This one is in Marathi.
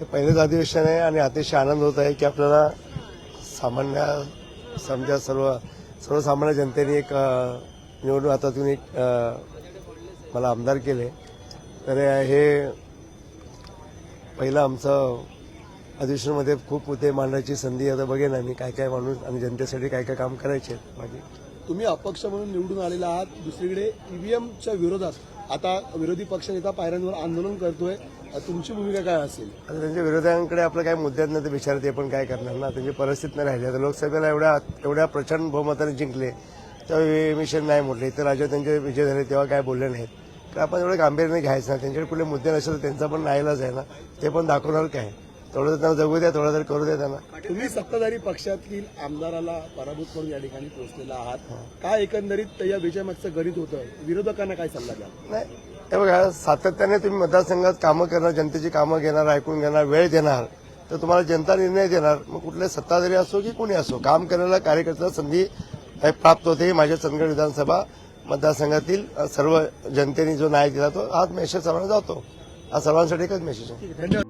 हे पहिलेच अधिवेशन आहे आणि अतिशय आनंद होत आहे की आपल्याला सामान्य समजा सर्व सर्वसामान्य जनतेने एक निवडणूक हातातून एक मला आमदार केले. तर हे पहिलं आमचं अधिवेशनमध्ये खूप मुद्दे मांडण्याची संधी आता बघेन आम्ही काय काय माणूस आणि जनतेसाठी काय काय काम करायचे आहेत. बाकी तुम्ही अपक्ष म्हणून निवडून आलेला आहात दुसरीकडे ईव्हीएमच्या विरोधात आता विरोधी पक्षनेता पायऱ्यांवर आंदोलन करतोय. तुमची भूमिका काय असेल? आता त्यांच्या विरोधकांकडे आपलं काही मुद्द्यात नाही ते विचारते आपण पण काय करणार ना? त्यांची परिस्थिती नाही राहिली. आता लोकसभेला एवढ्या एवढ्या प्रचंड बहुमताने जिंकले तेव्हा मिशन नाही म्हटले इतर राज्यात त्यांचे विजय झाले तेव्हा काय बोलले नाहीत. तर आपण एवढं गांभीर्याने घ्यायचं नाही. त्यांच्याकडे कुठले मुद्दे नसेल तर त्यांचा पण नाईलाज आहे ना? ते पण दाखवणार काय? थोडं तर त्यांना जगू द्या थोडं तरी करू द्या त्यांना तुम्ही सत्ताधारी पक्षातील आमदाराला पराभूत करून या ठिकाणी पोहोचलेला आहात. काय एकंदरीत या विजयामागचं गणित होतं? विरोधकांना काय सल्ला द्या नाही. हे बघा सातत्याने तुम्ही मतदारसंघात कामं करणार जनतेची कामं घेणार ऐकून घेणार वेळ देणार तर तुम्हाला जनता निर्णय देणार. मग कुठले सत्ताधारी असो की कोणी असो काम करण्याला कार्यकर्त्याला संधी प्राप्त होते. ही माझ्या चंदगड विधानसभा मतदारसंघातील सर्व जनतेने जो न्याय दिला तो हाच मेसेज सर्वांना जातो. हा सर्वांसाठी एकच मेसेज आहे धन्यवाद.